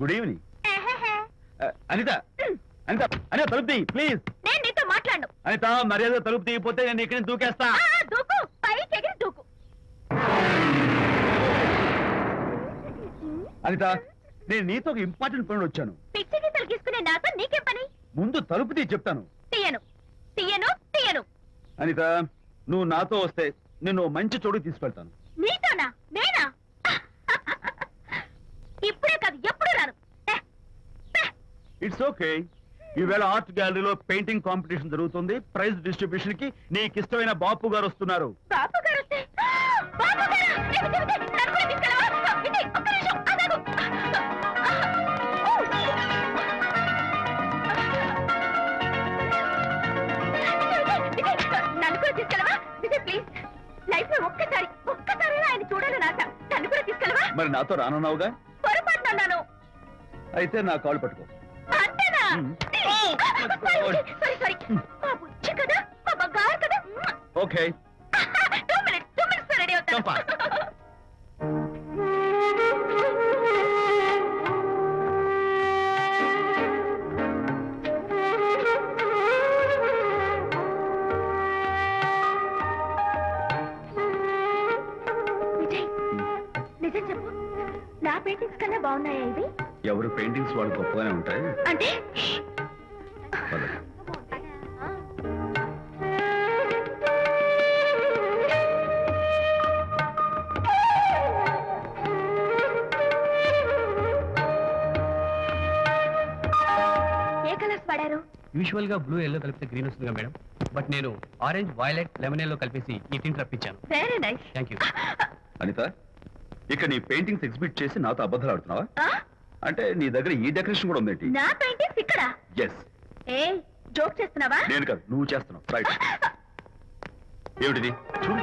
Good evening Anitha Anitha Anitha తలుపు తీ please నేను నీతో మాట్లాడు అనిత మర్యాద తలుపు తీయపోతే నేను ఇక్కడ దూకేస్తా. దూకు. పైకి ఎగిరి దూకు. అనిత నేను నీతో ఒక ఇంపార్టెంట్ పని వచ్చాను. పిచ్చి గీతలు గీసుకునే నాతో నీకేం పని? ముందు తలుపు తీ చెప్తాను. తీయను. తీయను తీయను. అనిత నువ్వు నాతో వస్తే నిన్ను ఓ మంచి చోటు తీసుకెళ్తాను. నీతోనా? నేనా ఇప్పుడే కాదు ఎప్పుడు రాను ఏ, ఏ. ఇట్స్ ఓకే ఈవేళ ఆర్ట్ గ్యాలరీలో పెయింటింగ్ కాంపిటీషన్ జరుగుతుంది. ప్రైజ్ డిస్ట్రిబ్యూషన్కి నీకు ఇష్టమైన బాపు గారు వస్తున్నారు. బాబు గారు వస్తే బాబు గారు! ఏ, విజయ్, విజయ్, నన్ను కూడా తీసుకెళ్ళవా? విజయ్, ఒక్క నిమిషం, ఆగాగు. విజయ్, విజయ్, నన్ను కూడా తీసుకెళ్ళవా? విజయ్ ప్లీజ్ లైఫ్లో ఒక్కసారి ఒక్కసారి ఆయన చూడాలని ఆశ. నన్ను కూడా తీసుకెళ్ళవా? మరి నాతో రానున్నావుగా? అయితే నా కాల్ పట్టుకో. ఓకే. విజయ్ నిజం చెప్పు. నా పెయింటింగ్స్ కన్నా బాగున్నాయా ఇవి? ఎవరు పెయింటింగ్స్ వాళ్ళు గొప్పగానే ఉంటాయి అంటే పద. ఏ కలర్స్ వాడారు? యూజువల్గా బ్లూ ఎల్లో కలిపితే గ్రీన్ వస్తుందిగా మేడం. బట్ నేను ఆరెంజ్ వైలెట్ లెమన్ ఎల్లో కలిపేసి ఈ tint రప్పించాను. Very nice thank you Anitha ఇక నీ పెయింటింగ్స్ ఎగ్జిబిట్ చేసి నాతో అబద్ధాలు ఆడుతున్నావా? అంటే నీ దగ్గర ఈ డెకరేషన్ కూడా ఉందేంటి? నా పెయింటింగ్స్ ఇక్కడ. ఎస్ ఏ జోక్ చేస్తున్నావా? నేను కాదు నువ్వు చేస్తున్నావు. రైట్ ఏమిటిది? చూడు.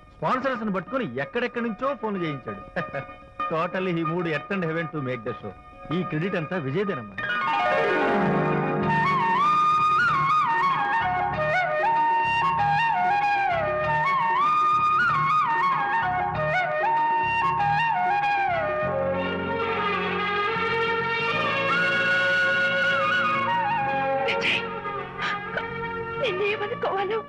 స్పాన్సర్స్ని పట్టుకొని ఎక్కడెక్కడి నుంచో ఫోన్ చేయించాడు. టోటల్లీ ఈ మూడు at and heaven to make the show. ఈ క్రెడిట్ అంతా విజయదేనమ్మా. విజయ్ నిన్నేమనుకోవాలో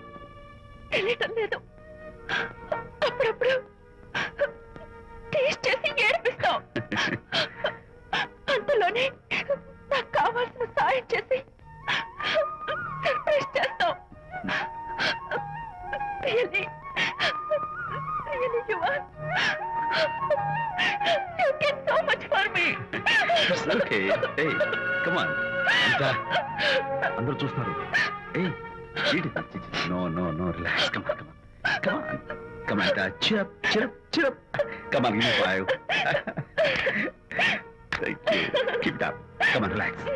చేసి సర్ప్రైజ్ చేస్తావు Really, really you are. You get so much for me. Okay. Hey come on అంతా అందరూ చూస్తున్నారు. Hey no no no relax come on come on come on come on cheer up cheer up cheer up come on give five thank you keep it up come on relax